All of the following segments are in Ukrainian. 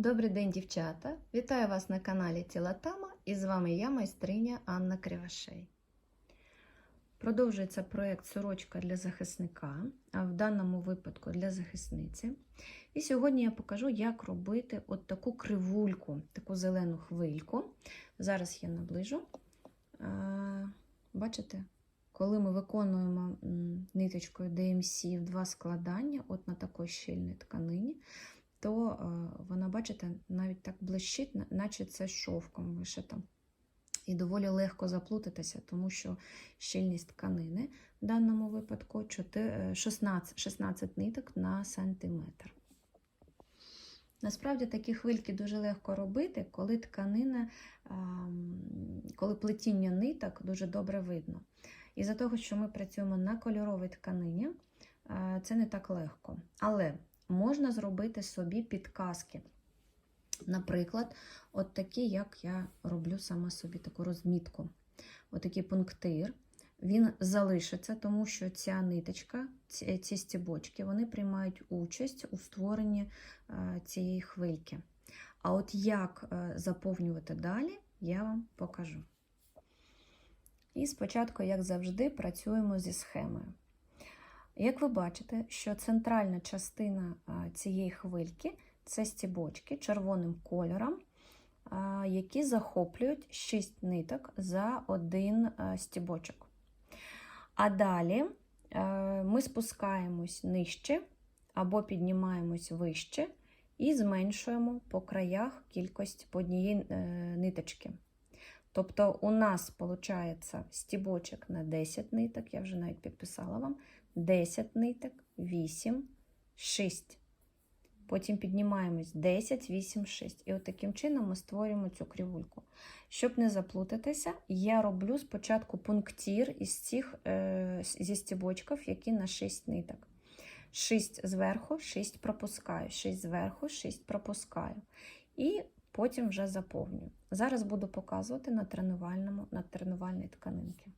Добрий день, дівчата! Вітаю вас на каналі Тілатама і з вами я, майстриня Анна Кривошей. Продовжується проєкт Сорочка для захисника, а в даному випадку для захисниці. І сьогодні я покажу, як робити от таку кривульку, таку зелену хвильку. Зараз я наближу. Бачите? Коли ми виконуємо ниточкою DMC в два складання, от на такій щільній тканині, то е, вона, бачите, навіть так блищить, на- наче це шовком вишито. І доволі легко заплутатися, тому що щільність тканини в даному випадку 16, 16 ниток на сантиметр. Насправді такі хвильки дуже легко робити, коли тканина, коли плетіння ниток дуже добре видно. І за того, що ми працюємо на кольоровій тканині, е, це не так легко. Але можна зробити собі підказки. Наприклад, от такі, як я роблю сама собі таку розмітку. Отакий пунктир. Він залишиться, тому що ця ниточка, ці, стібочки, вони приймають участь у створенні е, цієї хвильки. А от як е, заповнювати далі, я вам покажу. І спочатку, як завжди, працюємо зі схемою. Як ви бачите, що центральна частина цієї хвильки це стібочки червоним кольором, які захоплюють 6 ниток за один стібочок. А далі ми спускаємось нижче або піднімаємось вище і зменшуємо по краях кількість по однієї е, ниточки. Тобто у нас виходить стібочок на 10 ниток, я вже навіть підписала вам. 10 ниток, 8, 6. Потім піднімаємось 10, 8, 6. І от таким чином ми створюємо цю кривульку. Щоб не заплутатися, я роблю спочатку пунктір із цих е, зі стібочків, які на 6 ниток. 6 зверху, 6 пропускаю, 6 зверху, 6 пропускаю. І потім вже заповнюю. Зараз буду показувати на тренувальному, на тренувальній тканинці.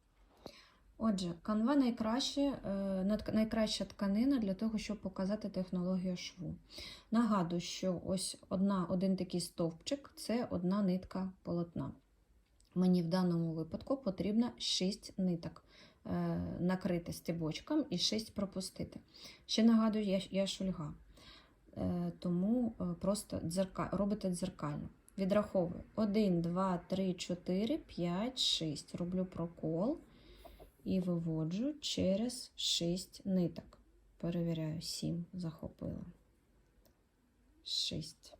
Отже, канва найкраще, е, найкраща тканина для того, щоб показати технологію шву. Нагадую, що ось одна, один такий стовпчик це одна нитка полотна. Мені в даному випадку потрібно 6 ниток е, накрити стібочком і 6 пропустити. Ще нагадую, я, я шульга, е, тому просто дзерка, робите дзеркально. Відраховую 1, 2, 3, 4, 5, 6. Роблю прокол і виводжу через 6 ниток. Перевіряю, 7 захопила. 6.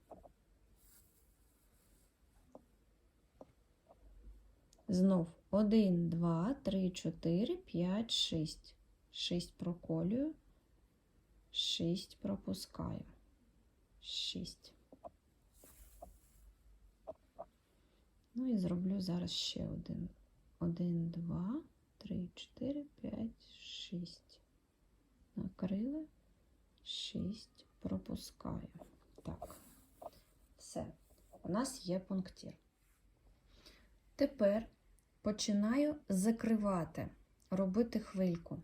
Знов 1, 2, 3, 4, 5, 6. 6 проколюю, 6 пропускаю. 6. Ну і зроблю зараз ще один. 1, 2, 3, 4, 5, 6. Накрили, 6 пропускаю. Так, все. У нас є пунктир. Тепер починаю закривати, робити хвильку.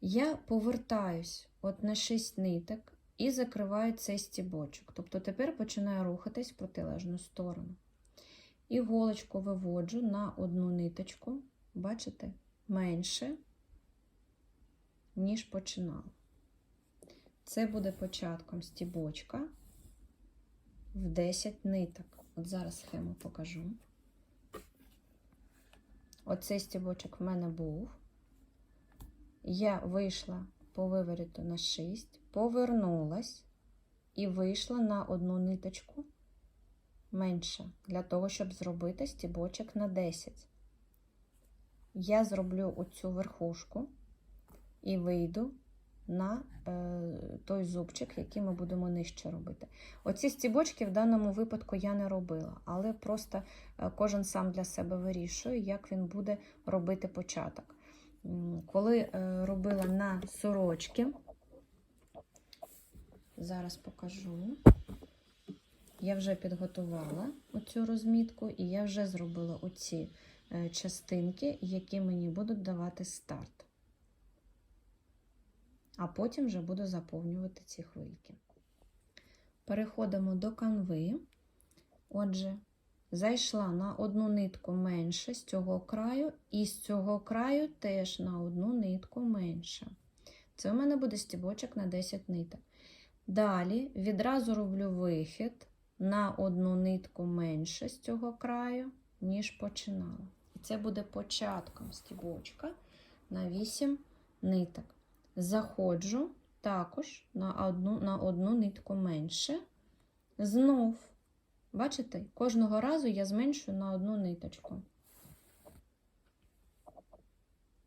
Я повертаюсь от на 6 ниток і закриваю цей стібочок. Тобто тепер починаю рухатись в протилежну сторону. Іголочку виводжу на одну ниточку, бачите, менше, ніж починала. Це буде початком стібочка в 10 ниток. От зараз схему покажу. Оцей стібочок в мене був. Я вийшла по виворіту на 6, повернулась і вийшла на одну ниточку менше, для того, щоб зробити стібочок на 10. Я зроблю оцю верхушку і вийду на е, той зубчик, який ми будемо нижче робити. Оці стібочки в даному випадку я не робила, але просто е, кожен сам для себе вирішує, як він буде робити початок. Коли е, робила на сорочки, зараз покажу. Я вже підготувала оцю розмітку, і я вже зробила оці частинки, які мені будуть давати старт. А потім вже буду заповнювати ці хвильки. переходимо до канви. Отже, зайшла на одну нитку менше з цього краю, і з цього краю теж на одну нитку менше. Це у мене буде стібочок на 10 ниток. Далі відразу роблю вихід на одну нитку менше з цього краю, ніж починала. Це буде початком стібочка на 8 ниток. Заходжу також на одну, на одну нитку менше. Знов, бачите, кожного разу я зменшую на одну ниточку.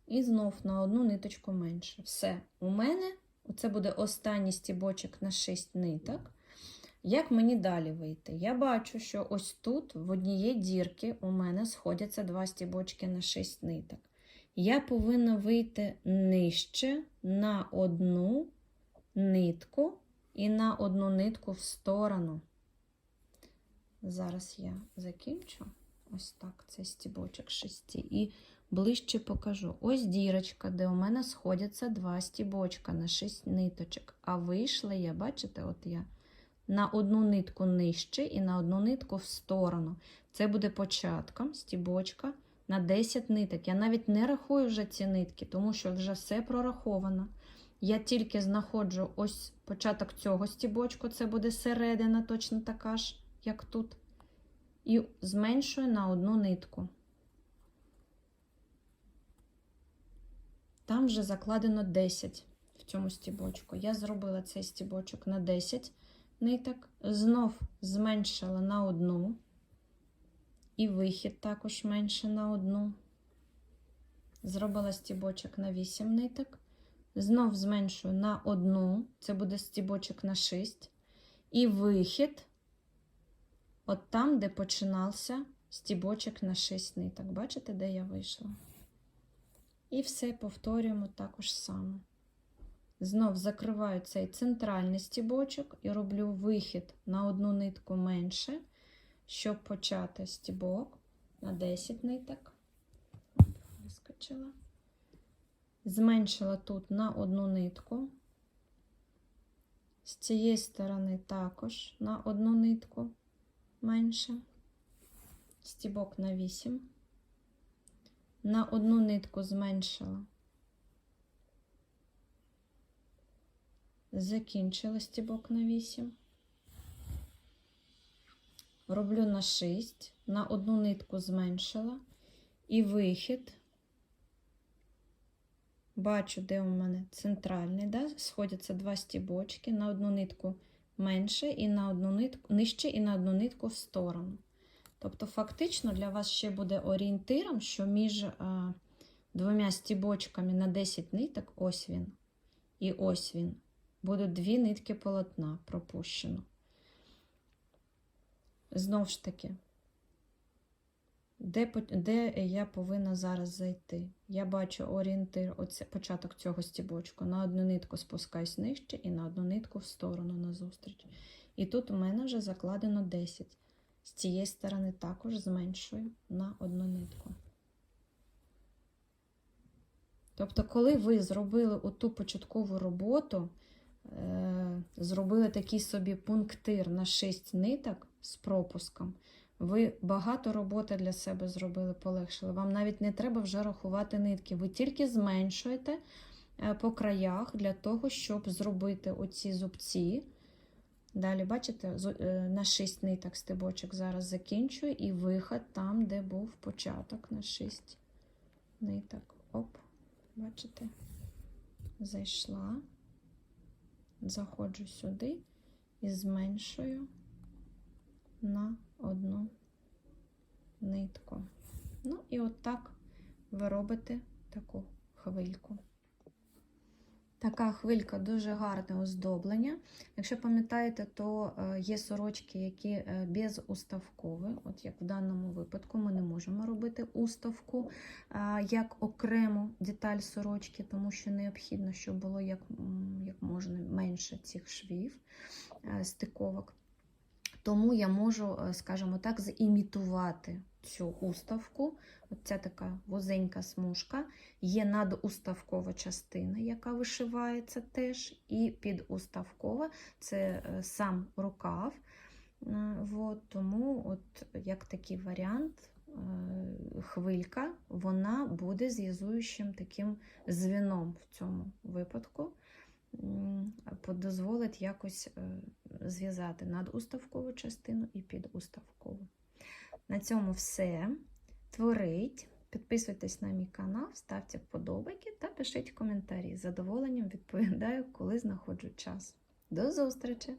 І знов на одну ниточку менше. Все, у мене це буде останній стібочок на 6 ниток. Як мені далі вийти? Я бачу, що ось тут в однієї дірки у мене сходяться два стібочки на 6 ниток. Я повинна вийти нижче на одну нитку і на одну нитку в сторону. Зараз я закінчу ось так цей стібочок шести і ближче покажу. Ось дірочка, де у мене сходяться два стібочка на 6 ниточок. А вийшла я, бачите, от я на одну нитку нижче і на одну нитку в сторону. Це буде початком стібочка на 10 ниток. Я навіть не рахую вже ці нитки, тому що вже все прораховано. Я тільки знаходжу ось початок цього стібочку, це буде середина, точно така ж, як тут. І зменшую на одну нитку. Там вже закладено 10 в цьому стібочку. Я зробила цей стібочок на 10 ниток, знов зменшила на одну, і вихід також менше на одну. Зробила стібочок на 8 ниток. Знов зменшую на одну, це буде стібочок на 6. І вихід, от там, де починався стібочок на 6 ниток. Бачите, де я вийшла? І все повторюємо також саме. Знов закриваю цей центральний стібочок і роблю вихід на одну нитку менше, щоб почати стібок на 10 ниток. Вискочила. Зменшила тут на одну нитку. З цієї сторони також на одну нитку менше. Стібок на 8. На одну нитку зменшила. Закінчила стібок на 8. Роблю на 6, на одну нитку зменшила і вихід. Бачу, де у мене центральний, да? сходяться два стібочки, на одну нитку менше і на одну нитку нижче і на одну нитку в сторону. Тобто, фактично, для вас ще буде орієнтиром, що між а, двома стібочками на 10 ниток, ось він, і ось він, будуть дві нитки полотна пропущено. Знову ж таки, де, де я повинна зараз зайти? Я бачу орієнтир, оце, початок цього стібочку. На одну нитку спускаюсь нижче і на одну нитку в сторону назустріч. І тут у мене вже закладено 10. З цієї сторони також зменшую на одну нитку. Тобто, коли ви зробили оту початкову роботу, зробили такий собі пунктир на 6 ниток з пропуском, ви багато роботи для себе зробили, полегшили. Вам навіть не треба вже рахувати нитки. Ви тільки зменшуєте е, по краях для того, щоб зробити оці зубці. Далі, бачите, е, на 6 ниток стебочок зараз закінчую, і виход там, де був початок на 6 ниток. Оп, бачите, зайшла, заходжу сюди і зменшую на одну нитку. Ну, і отак ви робите таку хвильку. Така хвилька дуже гарне оздоблення. Якщо пам'ятаєте, то е, є сорочки, які е, безуставкові. От як в даному випадку, ми не можемо робити уставку як окрему деталь сорочки, тому що необхідно, щоб було як як можна менше цих швів, е, стиковок. Тому я можу, е, скажімо так, зімітувати цю уставку. От ця така вузенька смужка. Є надуставкова частина, яка вишивається теж, і підуставкова це е, сам рукав. Е, От, тому, от, як такий варіант, е, хвилька, вона буде зв'язуючим таким звіном в цьому випадку. Дозволить якось зв'язати надуставкову частину і підуставкову. На цьому все. Творить. Підписуйтесь на мій канал, ставте вподобайки та пишіть коментарі. З задоволенням відповідаю, коли знаходжу час. До зустрічі!